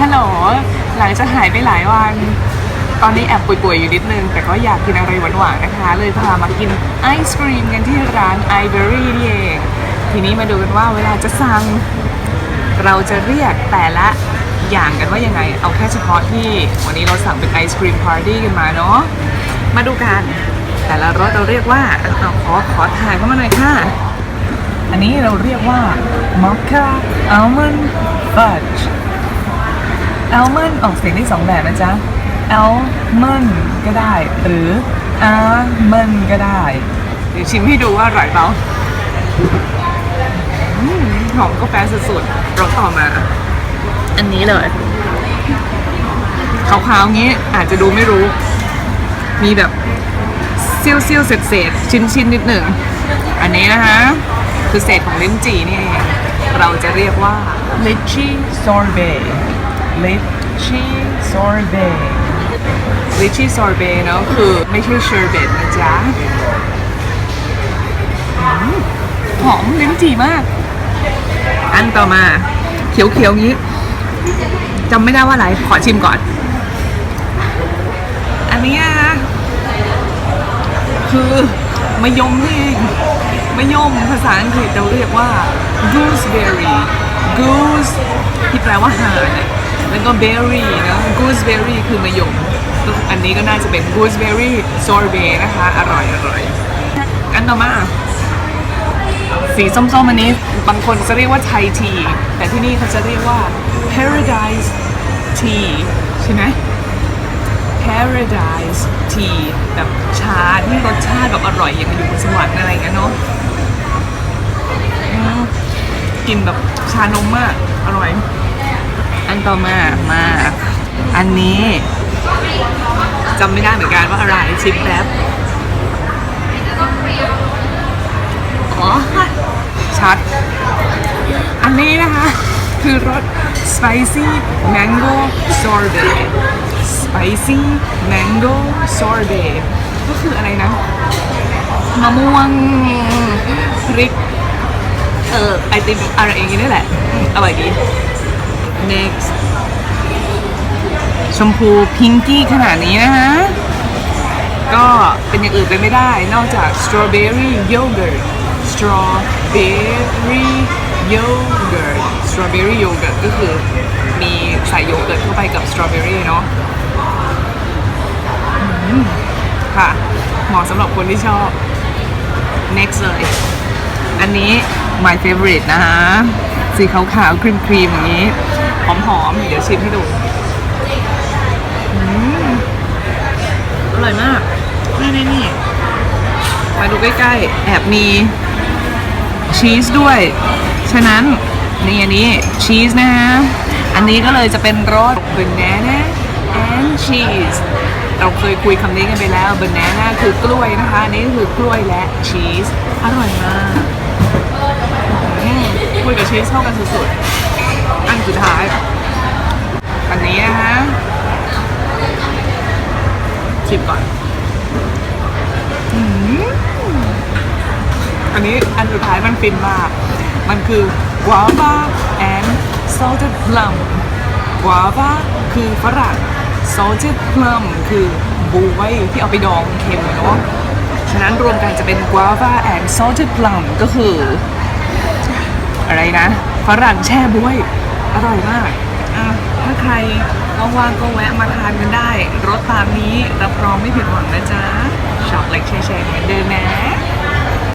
ฮัลโหลหลังจากหายไปหลายวัน ตอนนี้แอบป่วยๆอยู่นิดนึง แต่ก็อยากกินอะไรหวานๆนะคะ เลยพามากินไอศครีมกันที่ร้าน Ivory นี่เองทีนี้มาดูกันว่าเวลาจะสั่ง เราจะเรียกแต่ละอย่างกันว่ายังไง เอาแค่เฉพาะที่วันนี้เราสั่งเป็นไอศครีมพาร์ตี้กันมาเนาะมาดูกัน แต่ละรสเราเรียกว่าเอาขอขอถ่ายเข้ามาหน่อยค่ะ อันนี้เราเรียกว่า Mocha Almond Fudge Almond ออ กเสียงได้สองแบบนะจ๊ะ Almond ก็ได้ หรือ Almond ก็ได้ เดี๋ยวชิมให้ดูว่าอร่อยเปล่าอืมหอมกาแฟสุดๆรสต่อมา อันนี้เลยขาวๆงี้อาจจะดูไม่รู้ มีแบบเซี่ยวเซี่ยวๆเศษเศษชิ้นชิ้นๆนิดหนึ่ง อันนี้นะคะ คือเศษของลิ้นจี่นี่เองเราจะเรียกว่า lychee sorbet lychee sorbet lychee sorbet เนอะคือไม่ใช่เชอร์เบตนะจ๊ะหอมลิ้นจี่มาก อันต่อมา เขียวๆงี้จำไม่ได้ว่าอะไร ขอชิมก่อน อันนี้นะคือมะยมนี่เองมะยมภาษาอังกฤษเราเรียกว่า gooseberry goose ที่แปลว่าห่านอะแล้วก็ berry นะ gooseberry คือมะยมอันนี้ก็น่าจะเป็น gooseberry sorbet นะคะ อร่อยอร่อยอันต่อมาสีส้มๆอันนี้บางคนจะเรียกว่าไทยที แต่ที่นี่เขาจะเรียกว่า paradise tea ใช่ไหม paradise tea แบบชาที่รสชาติแบบอร่อยอย่างอยู่บนสวรรค์อะไรเงี้ยเนาะ กินแบบชานมมากอร่อย อันต่อมามาอันนี้จำไม่ได้เหมือนกันว่าอะไรชิมแป๊บอ๋อชัด อันนี้นะคะ คือรส spicy mango sorbet spicy mango sorbet ก็คืออะไรนะ มะม่วงพริก ออไอติมอะไรอย่างงี้นี่แหละอืมอร่อยดี next ชมพูพิงกี้ขนาดนี้นะคะก็เป็นอย่างอื่นไปไม่ได้ นอกจาก strawberry yogurt strawberry yogurt strawberry yogurt ก็คือมีใส่โยเกิร์ตเข้าไปกับ strawberry เนาะค่ะเหมาะสำหรับคนที่ชอบ next เลย อันนี้ my favorite นะคะสีขาวๆ ครีมๆ อย่างนี้ หอมๆ เดี๋ยวชิมให้ดูอร่อยมาก นี่นี่นี่มาดูใกล้ๆ แอบมีชีสด้วย ฉะนั้นนี่อันนี้ชีสนะฮะ อันนี้ก็เลยจะเป็นรส banana and cheese เราเคยคุยคำนี้กันไปแล้ว banana คือกล้วยนะคะ อันนี้คือกล้วยและชีส อร่อยมาก คุยกับชีสเข้ากันสุดๆ อันสุดท้าย อันนี้นะคะชิมก่อนอืมอันนี้อันสุดท้ายมันฟินมาก มันคือ guava and salted plum guava คือฝรั่ง salted plum คือบวยที่เอาไปดองเค็มเนาะฉะนั้นรวมกันจะเป็น guava and salted plum ก็คือ อะไรนะฝรั่งแช่บวย อร่อยมากอะถ้าใครว่างๆก็แวะมาทานกันได้รสตามนี้รับรองไม่ผิดหวังนะจ๊ะชอบเล็กแชร์ๆเหมือนเดิมนะ